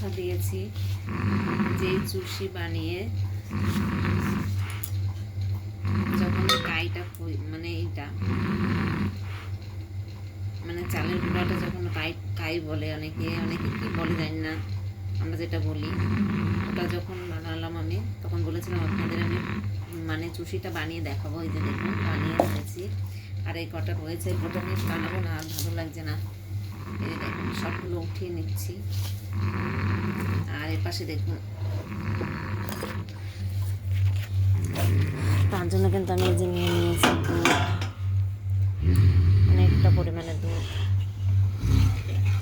কথা দিয়েছি, যে এই চুষি বানিয়ে যখন কাইটা মানে এইটা মানে চালের গুঁড়াটা যখন কাই কাই বলে অনেকে অনেকে কি বলে জানি না, আমরা যেটা বলি, ওটা যখন বানালাম আমি, তখন বলেছিলাম আপনাদের আমি মানে চুষিটা বানিয়ে দেখাবো, এই যে দেখুন, বানিয়ে রেখেছি আর এই কটা রয়েছে কটা নিয়ে বানাবো না, আর ভালো লাগছে না। এই দেখুন সবগুলো উঠিয়ে নিচ্ছি। আর এর পাশে দেখুন। তার জন্য কিন্তু আমি যে নিয়ে নিয়েছি অনেকটা পরিমাণে দুধ।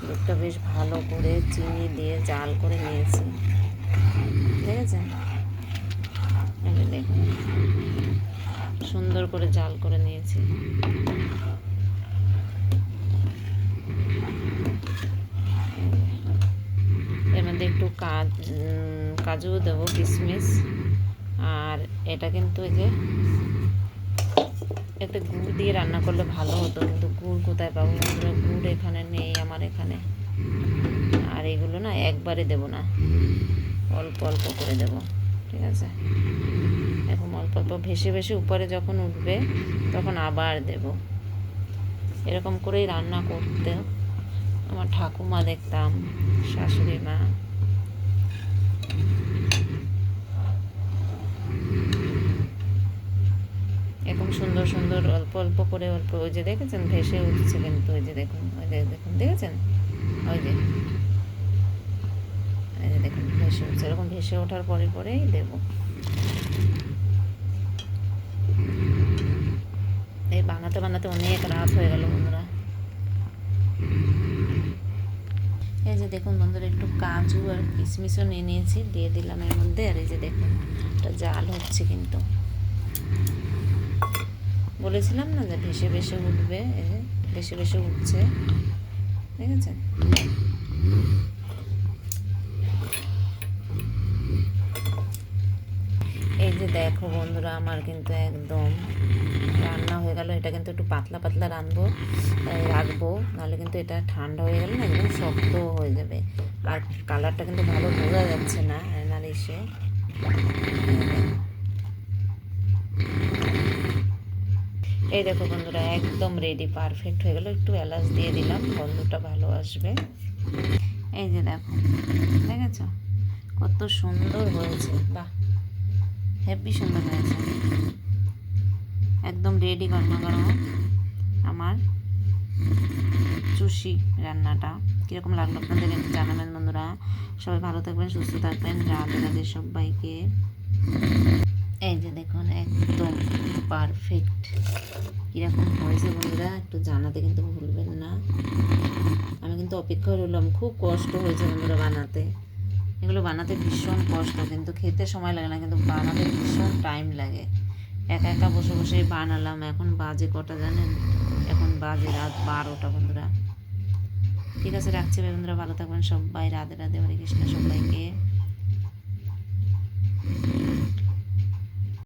দুধটা বেশ ভালো করে চিনি দিয়ে জাল করে নিয়েছি। ঠিক আছে? দেখুন। সুন্দর করে জাল করে নিয়েছি এর মধ্যে একটু কাজ দেবো কিশমিশ আর এটা কিন্তু এই যে এতে গুড় দিয়ে রান্না করলে ভালো হতো। কিন্তু গুড় কোথায় পাবো? গুড় এখানে নেই, আমার এখানে। আর এগুলো না একবারে দেব না। অল্প অল্প করে দেব, ঠিক আছে? এখন অল্প অল্প ভেসে ভেসে উপরে যখন উঠবে, তখন আবার দেব। এরকম করেই রান্না করতে। আমার ঠাকুমা দেখতাম, শাশুড়ি এরকম সুন্দর সুন্দর অল্প অল্প করে অল্প ওই যে দেখেছেন, ভেসে উঠছে কিন্তু ওই যে দেখুন, ওই যে দেখুন, দেখেছেন? ওই যে। যে দেখুন, ভেসে উঠছে। এরকম ভেসে ওঠার পরে পরেই দেবো। এই বানাতে বানাতে অনেক রাত হয়ে গেল বন্ধুরা। এই যে দেখুন বন্ধুরা, একটু কাজু আর কিশমিশও নিয়ে নিয়েছি, দিয়ে দিলাম এর মধ্যে। আর এই যে দেখুন এটা জাল হচ্ছে কিন্তু। বলেছিলাম না যে ভেসে ভেসে উঠবে ভেসে ভেসে উঠছে। ঠিক আছে এই যে দেখো বন্ধুরা, আমার কিন্তু একদম রান্না হয়ে গেল। এটা কিন্তু একটু পাতলা পাতলা রাঁধবো রাখব নাহলে কিন্তু এটা ঠান্ডা হয়ে গেলে না একদম শক্ত হয়ে যাবে। আর কালারটা কিন্তু ভালো বোঝা যাচ্ছে না আয়নার এই দেখো বন্ধুরা, একদম রেডি পারফেক্ট হয়ে গেল। একটু এলাচ দিয়ে দিলাম, গন্ধটা ভালো আসবে। এই যে দেখো, দেখেছ? কত সুন্দর হয়েছে। বাহ, হেভি সুন্দর হয়েছে। একদম রেডি গরমা গরম আমার চুষি রান্নাটা। কীরকম লাগল আপনাদের জানাবেন বন্ধুরা। সবাই ভালো থাকবেন, সুস্থ থাকবেন। রাধে রাধে সবাইকে। এই যে দেখুন, একদম পারফেক্ট কীরকম হয়েছে বন্ধুরা, একটু জানাতে কিন্তু ভুলবেন না। আমি কিন্তু অপেক্ষা রইলাম, খুব কষ্ট হয়েছে বন্ধুরা বানাতে। এগুলো বানাতে ভীষণ কষ্ট, কিন্তু খেতে সময় লাগে না, কিন্তু বানাতে ভীষণ টাইম লাগে। একা একা বসে বসে বানালাম, এখন বাজে কটা জানেন? এখন বাজে রাত বারোটা বন্ধুরা। ঠিক আছে, রাখছি বন্ধুরা, ভালো থাকবেন সবাই, রাধে রাধে, হরে কৃষ্ণ সবাইকে।